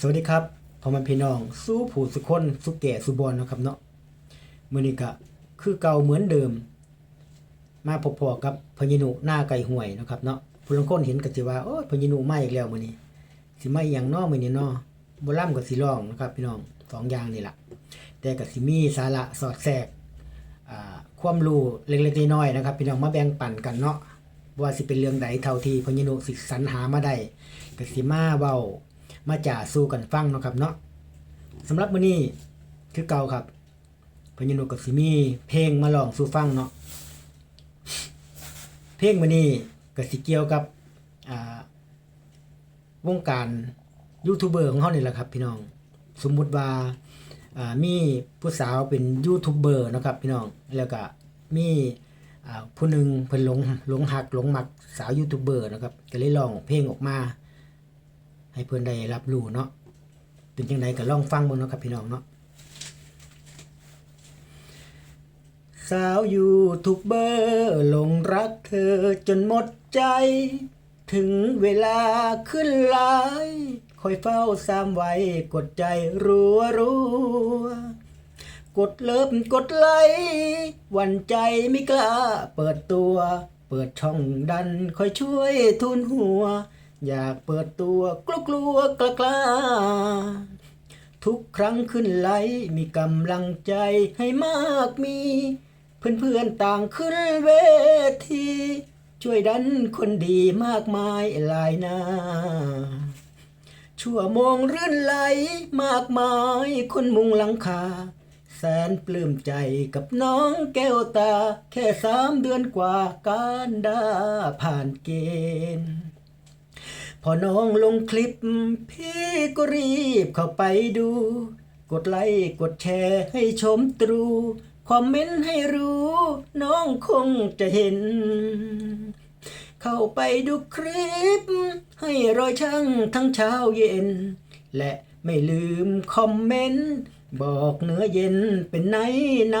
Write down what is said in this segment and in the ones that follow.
สวัสดีครับพ่อแม่พี่น้อง สู้ผู้สุคนสุแก่สุบอลนะครับเนาะมือนี้ก็คือเก่าเหมือนเดิม มาพบๆกับพญานุหน้าไก่ห่วยนะครับเนาะผู้ลางคนเห็นก็สิว่าโอ้ยพญานุมาอีกแล้วมือนี้สิมาอีหยังนอมือนี้นาะบ่ล่ำก็สิร้องนะครับพี่น้องสองอย่างนี่แหละแต่ก็สิมีสาระสอดแทรกความรู้เล็กๆน้อยๆนะครับ พี่น้องมาแบ่งปันกันเนาะว่าสิเป็นเรื่องใดเท่าที่พญานุสิสรรหามาได้ก็สิมาเว้า มาจ่าสู้กันฟังเนาะครับเนาะสำหรับมื้อนี้คือเก่าครับพญานุกับสิมีเพลงมาลองสู่ฟังเนาะเพลงมื้อนี้ก็สิเกี่ยวกับอ่าวงการยูทูบเบอร์ของเฮานี่แหละครับ พี่น้อง สมมุติว่าอ่ามีผู้สาวเป็นยูทูบเบอร์นะครับ พี่น้องแล้วก็มีอ่าผู้หนึงเพิ่นหลงหลงหักหลงมักสาวยูทูบเบอร์นะครับก็เลยร้องเพลงออกมา ให้เพื่อนได้รับรู้เนาะเป็นจังไดก็ลองฟังบิ่งเนาะครับพี่น้องเนาะสาวอยู่ทูบเบอร์หลงรักเธอจนหมดใจ ถึงเวลาขึ้นไลน์คอยเฝ้าสามไว้กดใจรัวรัวกดเลิฟกดไลหวันใจไม่กล้าเปิดตัว เปิดช่องดันคอยช่วยทุนหัว อยากเปิดตัวกลัวกลัวกล้ากล้าทุกครั้งขึ้นไหลมีกำลังใจให้มากมีเพื่อนเพื่อนๆต่างขึ้นเวที ช่วยดันคนดีมากมายหลายหน้า ชั่วโมงรื่นไหลมากมายคนมุงหลังคา แสนปลื้มใจกับน้องแก้วตา แค่สามเดือนกว่าการได้ผ่านเกณฑ์ พอน้องลงคลิป พี่ก็รีบเข้าไปดู กดไลค์กดแชร์ให้ชมตรู คอมเมนต์ให้รู้ น้องคงจะเห็น เข้าไปดูคลิป ให้รอยช่างทั้งเช้าเย็น และไม่ลืมคอมเมนต์ บอกเนื้อเย็นเป็นไหนไหน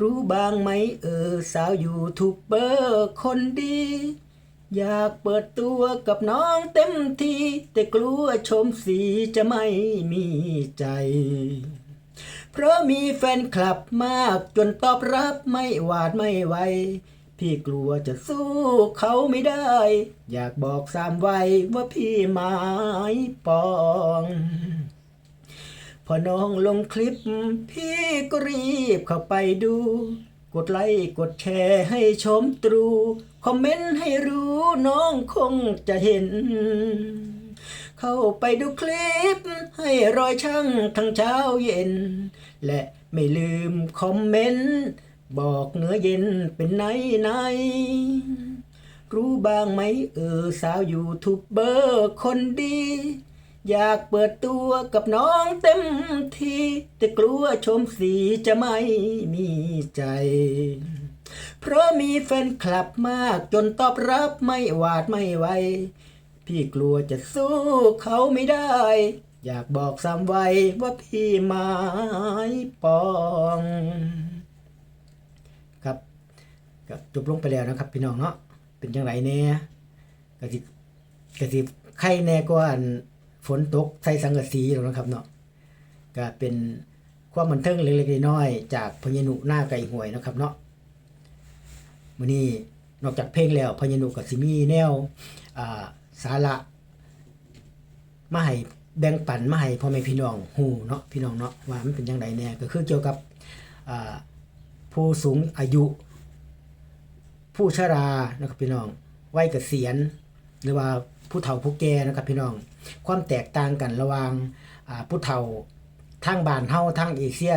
รู้บ้างไหมเออสาวยูทูบเบอร์คนดี อยากเปิดตัวกับน้องเต็มทีแต่กลัวชมสีจะไม่มีใจ เพราะมีแฟนคลับมากจนตอบรับไม่หวาดไม่ไหวพี่กลัวจะสู้เขาไม่ได้ อยากบอกสามไว้ว่าพี่หมายปอง พอน้องลงคลิป พี่ก็รีบเข้าไปดู กดไลค์กดแชร์ให้ชมตรู คอมเมนต์ให้รู้น้องคงจะเห็น เข้าไปดูคลิป ให้รอยช่างทั้งเช้าเย็น และไม่ลืมคอมเมนต์ บอกเนื้อเย็นเป็นไหนไหนรู้บ้างไหมเออสาวยูทูบเบอร์คนดี อยากเปิดตัวกับน้องเต็มทีแต่กลัวชมสีจะไม่มีใจ เพราะมีแฟนคลับมากจนตอบรับไม่หวาดไม่ไหวพี่กลัวจะสู้เขาไม่ได้ อยากบอกซ้ำไว้ว่าพี่หมายปอง ครับก็จบลงไปแล้วนะครับ พี่น้องเนาะเป็นจังไรแน่กะสิกะสิไข่แน่กว่าอัน ฝนตกใส่สังกะสีหรอกนะครับเนาะก็เป็นความบันเทิงเล็กๆน้อยๆจากพญานุหน้าไก่หวยนะครับเนาะมื้อนี้นอกจากเพลงแล้วพญานุก็สิมีแนวอ่าสาระมาให้แบ่งปันมาให้พ่อแม่พี่น้องฮู้เนาะพี่น้องเนาะว่ามันเป็นจังไดแน่ก็คือเกี่ยวกับอ่าผู้สูงอายุ ผู้ชรานะครับพี่น้องวัยเกษียณหรือว่าผู้เฒ่าผู้แก่นะครับพี่น้อง ความแตกต่างกันระหว่างอ่าผู้เฒ่าทางบ้านเฮาทางเอเชีย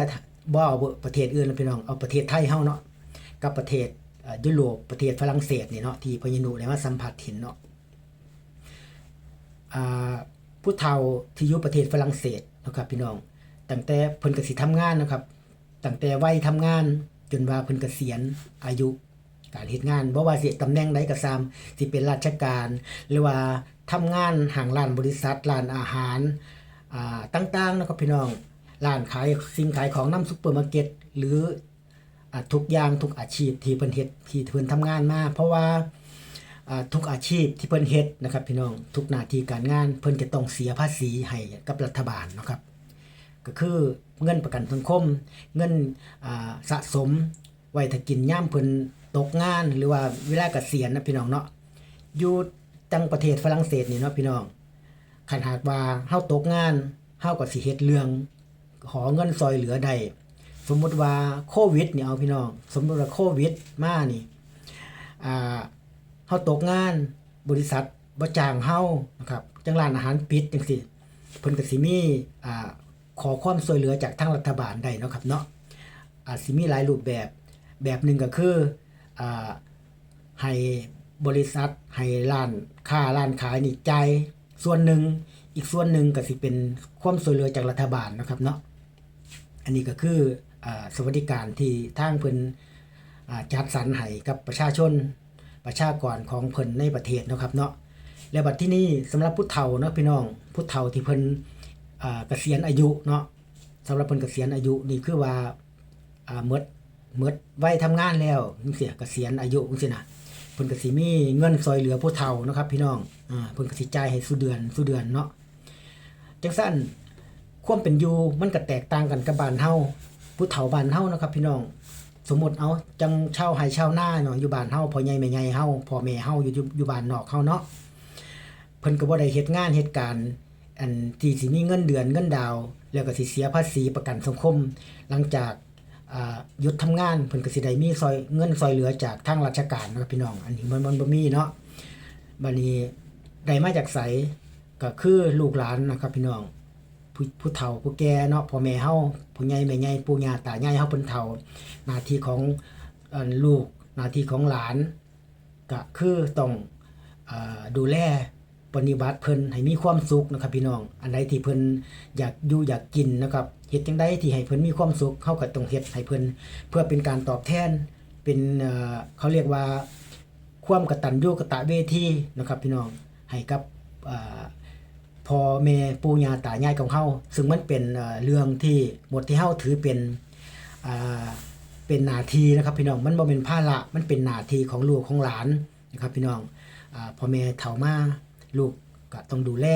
บ่เอาประเทศอื่นนะพี่น้องเอาประเทศไทยเฮาเนาะกับประเทศยุโรปประเทศฝรั่งเศสนี่เนาะที่พญานุได้มาสัมผัสเห็นเนาะอ่าผู้เฒ่าที่อยู่ประเทศฝรั่งเศสนะครับพี่น้องตั้งแต่เพิ่นก็สิทำงานนะครับตั้งแต่วัยทำงานจนว่าเพิ่นเกษียณอายุการเฮ็ดงานบ่ว่าสิตำแหน่งใดก็ตามสิเป็นราชการ หรือว่า ทำงานห้างร้านบริษัทร้านอาหารอ่าต่างๆนะครับพี่น้องร้านขายสิ่งขายของนำซุปเปอร์มาร์เก็ตหรืออ่าทุกอย่างทุกอาชีพที่เพิ่นเฮ็ดที่เพิ่นทำงานมาเพราะว่าอ่าทุกอาชีพที่เพิ่นเฮ็ดนะครับพี่น้องทุกหน้าที่การงานเพิ่นจะต้องเสียภาษีให้กับรัฐบาลนะครับ ก็คือเงินประกันสังคม เงินอ่าสะสมไว้ถ้ากินย่ามเพิ่นตกงาน หรือว่าเวลาเกษียณนะพี่น้องเนาะอยู่ จังประเทศฝรั่งเศสนี่เนาะพี่น้องคันหากว่าเฮาตกงานเฮาก็สิเฮ็ดเรื่องขอเงินซอยเหลือได้สมมุติว่าโควิดนี่เอาพี่น้อง สมมุติว่าโควิดมานี่อ่าเฮาตกงานบริษัทบ่จ้างเฮานะครับจังร้านอาหารปิดจังซี่เพิ่นก็สิมีอ่าขอความช่วยเหลือจากทางรัฐบาลได้เนาะครับเนาะอาจสิมีหลายรูปแบบแบบหนึ่งก็คืออ่าให้ บริษัทให้ร้านค้าร้านขายนี่จ่ายส่วนหนึ่งอีกส่วนหนึ่งก็สิเป็นความช่วยเหลือจากรัฐบาลนะครับเนาะอันนี้ก็คืออสวัสดิการที่ทางเพิ่นจัดสรรให้กับประชาชนประชากรของเพิ่นในประเทศนะครับเนาะแล้วบัดที่นี่สำหรับผู้เฒ่าเนาะพี่น้องผู้เฒ่าที่เพิ่นอ่าเกษียณอายุเนาะสำหรับเพิ่นเกษียณอายุนี่คือว่าอ่าหมดหมดวัยทำงานแล้วจังซี่เกษียณอายุจังซี่นะ เพิ่นก็สิมีเงินซอยเหลือผู้เฒ่านะครับพี่น้องอ่าเพิ่นก็สิจ่ายให้สู่เดือนสู่เดือนเนาะจังซั่นความเป็นอยู่มันก็แตกต่างกันกับบ้านเฮาผู้เฒ่าบ้านเฮานะครับพี่น้อง สมมุติเอาจังเช่าให้เช่าหน้าเนาะอยู่บ้านเฮาพ่อใหญ่แม่ใหญ่เฮาพ่อแม่เฮาอยู่อยู่บ้านนอกเฮาเนาะเพิ่นก็บ่ได้เฮ็ดงานเฮ็ดการอันที่สิมีเงินเดือนเงินดาว แล้วก็สิเสียภาษีประกันสังคม หลังจาก หยุดทำงานเพิ่นก็สิได้มีซอยเงินซอยเหลือจากทางราชการนะครับพี่น้อง อันนี้มันมันบ่มีเนาะบัดนี้ได้มาจากไสก็คือลูกหลานนะครับพี่น้องผู้ผู้เฒ่าผู้แก่เนาะพ่อแม่เฮาผู้ใหญ่แม่ใหญ่ปู่ย่าตายายเฮาเพิ่นเฒ่าหน้าที่ของลูกหน้าที่ของหลานก็คือต้องอดูแล ปฏิบัติเพิ่นให้มีความสุขนะครับพี่น้อง อันใดที่เพิ่นอยากอยู่อยากกินนะครับเฮ็ดจังไดที่ให้เพิ่นมีความสุขเฮาก็ต้องเฮ็ดให้เพิ่นเพื่อเป็นการตอบแทนเป็นเอ่อเขาเรียกว่าความกตัญญูกตเวทีนะครับพี่น้องให้กับพ่อแม่ปู่ย่าตายายของเฮาซึ่งมันเป็นเเรื่องที่หมดที่เฮาถือเป็นเป็นหน้าที่นะครับพี่น้องมันบ่เป็นภาระมันเป็นหน้าที่ของลูกของหลานนะครับพี่น้องอพ่อแม่เฒ่ามา ลูกก็ต้องดูแล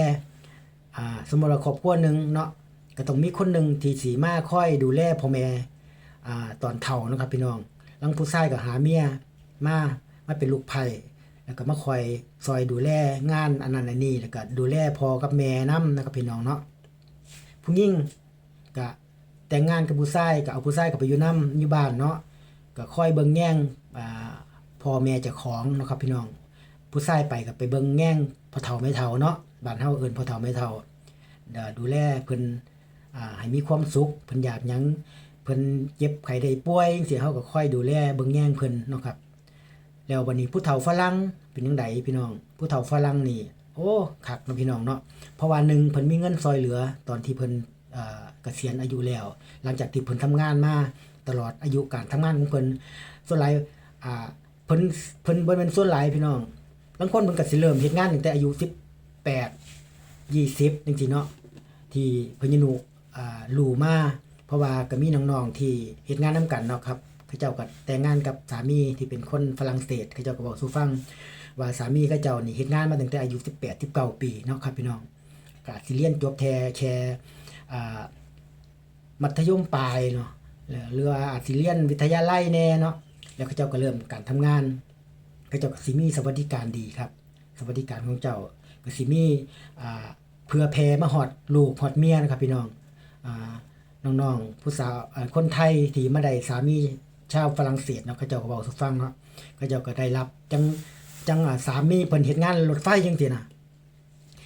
อ่าสมมติว่าครอบครัวหนึ่งเนาะก็ต้องมีคนหนึ่งที่สิมาค่อยดูแลพ่อแม่อ่าตอนเฒ่านะครับพี่น้องลังผู้ชายก็หาเมียมามาเป็นลูกไผ่แล้วก็มาคอยซอยดูแลงานอันนั้นอันนี้แล้วก็ดูแลพ่อกับแม่นํนะครับพี่น้องเนาะผู้หญิงก็แต่งงานกับผู้ชายก็เอาผู้ชายก็ไปอยู่นํอยู่บ้านเนาะก็คอยเบิ่งแย่งอ่าพ่อแม่เจ้าของนะครับพี่น้อง ผู้ชายไปก็ไปเบิ่งแย่งพอเฒ่าแม่เฒ่าเนาะบ้านเฮาเอิ้นพอเฒ่าแม่เฒ่าดูแลเพิ่นอ่าให้มีความสุขเพิ่นอยากหยังเพิ่นเจ็บไข้ได้ป่วยจังซี่เฮาก็ค่อยดูแลเบิ่งแย่งเพิ่นเนาะครับ แล้ววันนี้ผู้เฒ่าฝรั่งเป็นจังไดพี่น้อง ผู้เฒ่าฝรั่งนี่โอ้คักเนาะพี่น้องเนาะเพราะว่าหนึ่งเพิ่นมีเงินซอยเหลือตอนที่เพิ่นเอ่อเกษียณอายุแล้ว หลังจากที่เพิ่นทำงานมาตลอดอายุการทำงานของเพิ่นส่วนหลายอ่าเพิ่นเพิ่นบ่แม่นส่วนหลายพี่น้อง บางคนเพิ่นก็สิเริ่มเฮ็ดงานตั้งแต่อายุ18 20จังซี่เนาะที่เพิ่นยนูอ่ารู้มาเพราะว่าก็มีน้องๆที่เฮ็ดงานนํกันเนาะครับเขาเจ้าก็แต่งงานกับสามีที่เป็นคนฝรั่งเศสเขาเจ้าก็บอกสู่ฟัง ว่าสามีเขาเจ้านี่เฮ็ดงานมาตั้งแต่อายุ18 19ปีเนาะครับพี่น้องก็สิเรียนจบแทแชร์อ่ามัธยมปลายเนาะแล้วหรือว่าอาจสิเรียนวิทยาลัยแน่เนาะแล้วเขาเจ้าก็เริ่มการทำงาน เขาเจ้าก็สิมีสวัสดิการดีครับ สวัสดิการของเจ้าก็สิมีอ่าเพื่อแพ่มาฮอดลูกฮอดเมียนะครับพี่น้องอ่าน้องๆผู้สาวคนไทยที่มาได้สามีชาวฝรั่งเศสเนาะเขาเจ้าก็บอกสู่ฟังเนาะเขาเจ้าก็ได้รับจังจังสามีเพิ่นเฮ็ดงานรถไฟจังซี่นะ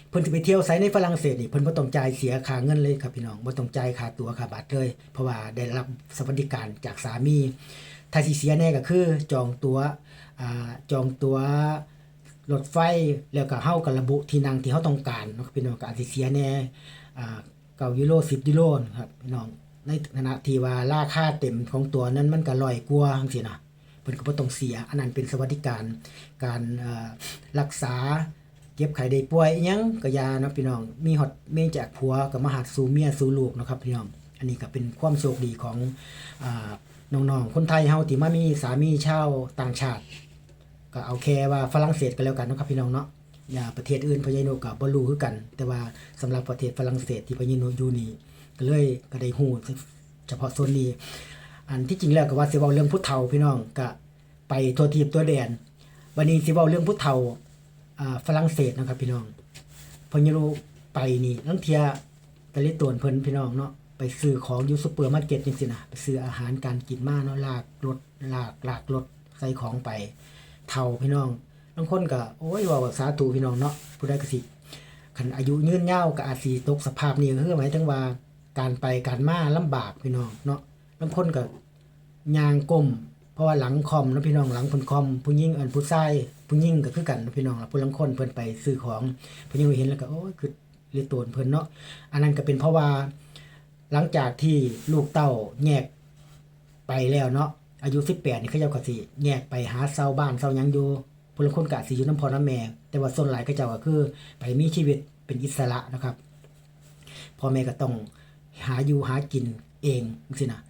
เพิ่นสิไปเที่ยวไสในฝรั่งเศสนี่เพิ่นบ่ต้องจ่ายเสียค่าเงินเลยครับพี่น้องบ่ต้องจ่ายค่าตั๋วค่าบัตรเลย เพราะว่าได้รับสวัสดิการจากสามี ถ้าสิเสียแน่ก็คือจองตั๋วอ่าจองตั๋วรถไฟแล้วก็เฮาก็ระบุที่นั่งที่เฮาต้องการเนาะครับพี่น้องก็อาจสิเสียแน่อ่า9ยูโร10ยูโรนครับพี่น้องในขณะที่ว่าราคาเต็มของตัวนั้นมันก็ร้อยกว่าจังซี่นะเพิ่นก็บ่ต้องเสีย อันนั้นเป็นสวัสดิการการอ่อรักษาเจ็บไข้ได้ป่วยยังก็ยาเนาะพี่น้อง มีฮอดเมีจากผัวก็มาหัดสู่เมียสู่ลูกเนาะครับพี่น้อง อันนี้ก็เป็นความโชคดีของอ่า น้องๆคนไทยเฮาที่มามีสามีชาวต่างชาติ ก็เอาแค่ว่าฝรั่งเศสก็แล้วกันเนาะครับพี่น้องเนาะอย่าประเทศอื่นพญานุก็บ่รู้คือกัน แต่ว่าสำหรับประเทศฝรั่งเศสที่พญานุอยู่นี่ก็เลยก็ได้ฮู้เฉพาะโซนนี้ อันที่จริงแล้วก็ว่าสิเว้าเรื่องผู้เฒ่าพี่น้องก็ไปทั่วทีบตัวแดนวันนี้สิเว้าเรื่องผู้เฒ่าอ่าฝรั่งเศสนะครับพี่น้องพญานุไปนี่ลังเทียไปเล่นตวนเพิ่นพี่น้องเนาะ ซื้อของอยู่ซุปเปอร์มาร์เก็ตจังซี่นะไปซื้ออาหารการกินมาเนาะลากรถลากลากรถใส่ของไปเฒ่าพี่น้องบางคนก็โอ้ยว่าสาธุพี่น้องเนาะผู้ใดก็สิคันอายุยืนยาวก็อาจสิตกสภาพนี้ก็คือหมายถึงว่าการไปการมาลำบากพี่น้องเนาะบางคนก็ยางก้มเพราะว่าหลังคอมนะพี่น้องหลังเพิ่นคอมผู้หญิงอันผู้ชายผู้หญิงก็คือกันนะพี่น้องล่ะผู้ลางคนเพิ่นไปซื้อของพิ่นยังเห็นแล้วก็โอ้ยคือเลียตนเพิ่นเนาะอันนั้นก็เป็นเพราะว่า หลังจากที่ลูกเต้าแยกไปแล้วเนาะอายุ18นี่เขาเจ้าก็สิแยกไปหาเซาบ้านเซายังอยู่ผู้ลางคนก็สิอยู่น้ำพ่อน้ำแม่ แต่ว่าส่วนหลายเขาเจ้าก็คือ ไปมีชีวิตเป็นอิสระนะครับพ่อแม่ก็ต้องหาอยู่หากินเองจังซี่นะ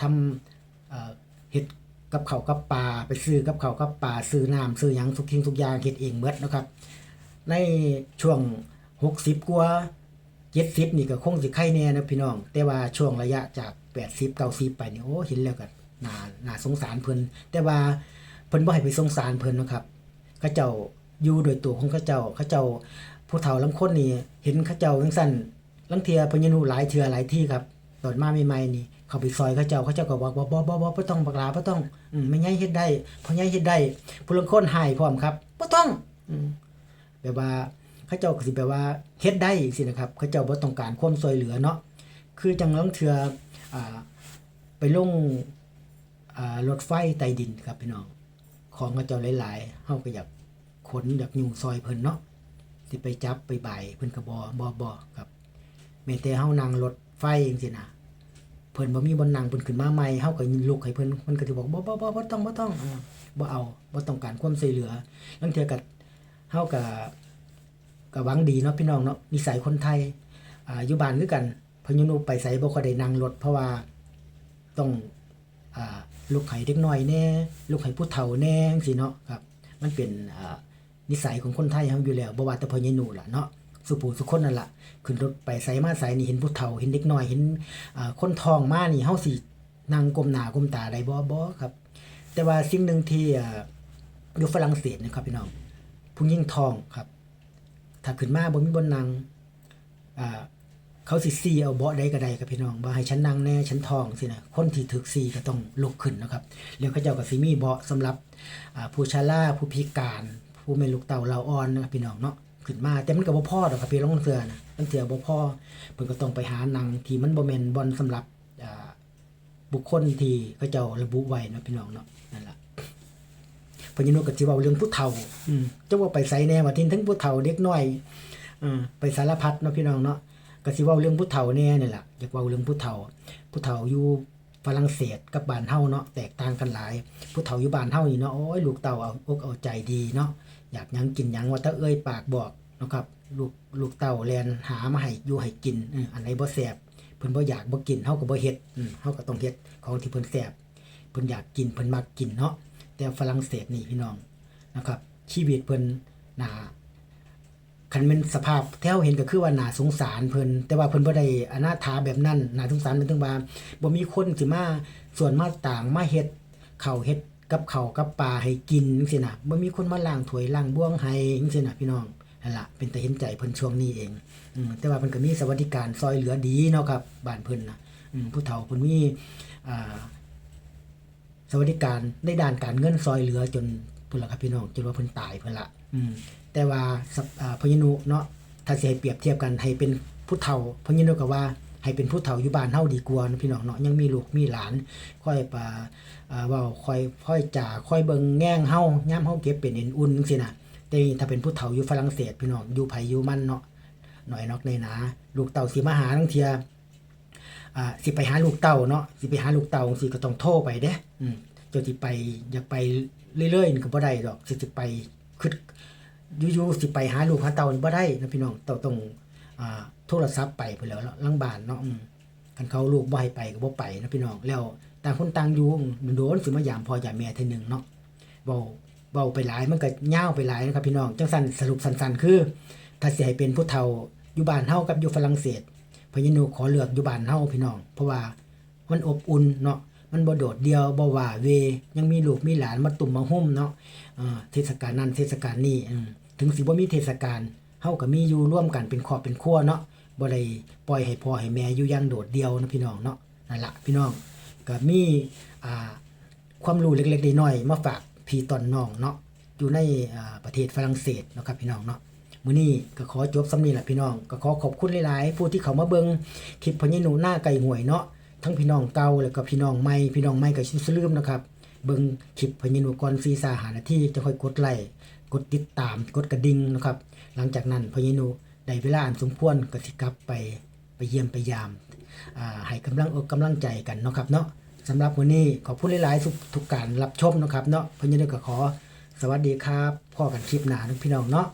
ทำเอ่อเฮ็ดกับเขากับปลาไปซื้อกับเขากับปลาซื้อน้ำซื้อยังทุกทิ้งทุกยางเฮ็ดเองหมดนะครับ ในช่วง60กว่า เจ็ดสิบนี่ก็คงสิไข่แน่นะพี่น้อง แต่ว่าช่วงระยะจากแปดสิบเก้าสิบไปนี่โอ้เห็นแล้วก็น่าน่าสงสารเพิ่นแต่ว่าเพิ่นบ่ให้ไปสงสารเพิ่นนะครับเขาเจ้าอยู่โดยตัวของเขาเจ้าเขาเจ้าผู้เฒ่าลางคนนี่เห็นเขาเจ้าจังซั่นลังเทียเพิ่นยังรู้หลายเทื่อหลายที่ครับตอนมาใหม่ๆนี่เขาไปซอยเขาเจ้าเขาเจ้าก็บอกบ่บ่บ่บ่บ่ต้องบักลาบ่ต้องอืมไม่ใหญ่เฮ็ดได้พ่อใหญ่เฮ็ดได้ผู้ลางคนให้พร้อมครับบ่ต้องอืมแบบว่า เขาเจ้าก็สิแบบว่าเฮ็ดได้สินะครับเขาเจ้าบ่ต้องการความช่วยเหลือเนาะคือจังลังเทืออ่าไปลงอ่ารถไฟใต้ดินครับพี่น้องของเขาเจ้าหลายๆเฮาก็อยากขนอยากอยู่ซอยเพิ่นเนาะสิไปจับไปบ่ายเพิ่นก็บ่บ่บ่ครับแม้แต่เฮานั่งรถไฟจังซี่นะเพิ่นบ่มีบนนั่งเพิ่นขึ้นมาใหม่เฮาก็ลุกให้เพิ่นเพิ่นก็สิบอกบ่บ่บ่บ่ต้องบ่ต้องบ่เอาบ่ต้องการความช่วยเหลือลังเทื่อก็เฮาก็ ก็หวังดีเนาะพี่น้องเนาะนิสัยคนไทยอ่าอยู่บ้านคือกันพนอยุนุไปใส่บ่ค่อยได้นั่งรถเพราะว่าต้องอ่าลูกไห้เด็กน้อยแน่ลูกไห้ผู้เฒ่าแน่จังซี่เนาะครับ มันเป็นอ่านิสัยของคนไทยเฮาอยู่แล้วบ่ว่าแต่พ่อใหญ่หนูล่ะเนาะสุผู้สุคนนั่นล่ะขึ้นรถไปใส่มาใส่นี่เห็นผู้เฒ่าเห็นเด็กน้อยเห็นอ่าคนท้องมานี่เฮาสินั่งก้มหน้าก้มตาได้บ่บ่ครับ แต่ว่าสิ่งหนึ่งที่อ่าอยู่ฝรั่งเศสนะครับพี่น้องผู้หญิงท้องครับ ถ้าขึ้นมาบ่มีบนนั่งอ่าเขาสิซีเอาเบาะได้ก็ได้ครับพี่น้องบ่ให้ฉันนั่งแน่ฉันทองสินะคนที่ถึกซีก็ต้องลุกขึ้นนะครับแล้วเขาเจ้าก็สิมีเบาะสำหรับผู้ชราผู้พิการ ผู้ไม่ลูกเต่าเราอ่อนนะครับพี่น้องเนาะขึ้นมาแต่มันก็บ่พอดอกครับพี่น้องเสือนะมันเสือบ่พอเพิ่นก็ต้องไปหานั่งที่มันบ่แม่นบอนสำหรับบุคคลที่เขาเจ้าระบุไว้นะพี่น้องเนาะนั่นแหละ พนอยินก็สิเว้าเรื่องผู้เฒ่าอืมจะว่าไปไสแน่ว่าทิ้งทั้งผู้เฒ่าเด็กน้อยอืมไปสารพัดเนาะพี่น้องเนาะก็สิเว้าเรื่องผู้เฒ่าแน่นี่แหละอยากเว้าเรื่องผู้เฒ่า ผู้เฒ่าอยู่ฝรั่งเศสกับบ้านเฮาเนาะแตกต่างกันหลาย ผู้เฒ่าอยู่บ้านเฮานี่เนาะโอ้ยลูกเต่าเอาอกเอาใจดีเนาะอยากหยังกินหยังว่าแตะเอ้ยปากบอกเนาะครับลูกลูกเต่าแลนหามาให้อยู่ให้กินเอออันไหนบ่แซ่บเพิ่นบ่อยากบ่กินเฮาก็บ่เฮ็ดอืมเฮาก็ต้องเฮ็ดของที่เพิ่นแซ่บเพิ่นอยากกินเพิ่นมักกินเนาะ แต่ฝรั่งเศสนี่พี่น้องนะครับ ชีวิตเพิ่นนาคันเป็นสภาพแท้เห็นก็คือว่าหนาสงสารเพิ่นแต่ว่าเพิ่นบ่ได้อนาถาแบบนั้นหนาสงสารเป็นถึงว่าบ่มีคนสิมาส่วนมาต่างมาเฮ็ดข้าวเฮ็ดกับเขากับปลาให้กินจังซี่น่ะบ่มีคนมาล้างถ้วยล้างบ้วงให้จังซี่น่ะพี่น้องนั่นล่ะเป็นแต่เห็นใจเพิ่นช่วงนี้เองอืมแต่ว่าเพิ่นก็มีสวัสดิการซอยเหลือดีเนาะครับบ้านเพิ่นนะอืมผู้เฒ่าเพิ่นมีอ่า สวัสดิการในด้านการเงินซอยเหลือจนพุ่นละครับพี่น้องจนว่าเพิ่นตายเพิ่นละอืมแต่ว่าสัปอ่าพญานุเนาะถ้าสิให้เปรียบเทียบกันให้เป็นผู้เฒ่าพญานุก็ว่าให้เป็นผู้เฒ่าอยู่บ้านเฮาดีกว่านะพี่น้องเนาะยังมีลูกมีหลานค่อยปาอ่าเว้าค่อยค่อยจ่าค่อยเบิ่งแง่งเฮายามเฮาเก็บเป็นเอ็นอุ่นจังซี่น่ะแต่นี่ถ้าเป็นผู้เฒ่าอยู่ฝรั่งเศสพี่น้องอยู่ไผอยู่มันเนาะหน่อยนอกในหนาลูกเต่าสิมาหาทั้งเทีย อ่าสิไปหาลูกเต่าเนาะสิไปหาลูกเต่าสิก็ต้องโทรไปเด้อืมเจ้าสิไปอยากไปเรื่อยๆนี่ก็บ่ได้ดอกสิสิไปคืออยู่ๆสิไปหาลูกหาเต่านี่บ่ได้นะพี่น้องต้องต้องอ่าโทรศัพท์ไปพุ่นแหล้วลังบ้านเนาะอืมคันเขาลูกบ่ให้ไปก็บ่ไปนะพี่น้องแล้วต่างคนต่างอยู่โดนๆสิมายามพ่อยามแม่เทื่อหนึงเนาะเว้าเบาไปหลายมันก็ยาวไปหลายนะครับพี่น้องจังสั้นสรุปสั้นๆคือ ถ้าสิให้เป็นผู้เฒ่าอยู่บ้านเฮากับอยู่ฝรั่งเศส พญานุขอเลือกอยู่บ้านเฮาพี่น้อง เพราะว่ามันอบอุ่นเนาะมันบ่โดดเดียวบ่ว่าเว ยังมีลูกมีหลานมาตุ่มมาหุ้มเนาะเทศกาลนั้นเทศกาลนี้ถึงสิบ่มีเทศกาลเฮาก็มีอยู่ร่วมกันเป็นครอบเป็นครัวเนาะบ่ได้ปล่อยให้พ่อให้แม่อยู่อย่างโดดเดียวนะพี่น้องเนาะนั่นละพี่น้องก็มีอ่าความรู้เล็กๆน้อยๆมาฝากพี่ตอนน้องเนาะอยู่ในประเทศฝรั่งเศสนะครับพี่น้องเนาะ มื้อนี้ก็ขอจบสำนีแหละพี่น้อง ก็ขอขอบคุณหลายๆ ผู้ที่เขามาเบิงคลิปพญาหนูหน้าไก่หวยเนาะทั้งพี่น้องเก่าแล้วก็พี่น้องใหม่พี่น้องใหม่ก็ชิลืมนะครับเบิงคลิปพญาหนูก่อนซีซาหานาทีจะค่อยกดไลค์กดติดตามกดกระดิ่งนะครับ หลังจากนั้นพญาหนูได้เวลาอันสมควรก็สิกลับไปไปเยี่ยมไปยามอ่าให้กำลังอกกำลังใจกันเนาะครับเนาะสำหรับวันนี้ขอบคุณหลายๆทุกทุกการรับชมนะครับเนาะพื่อนยังได้ก็ขอสวัสดีครับพ่อกันคลิปหนานะพี่น้องเนาะ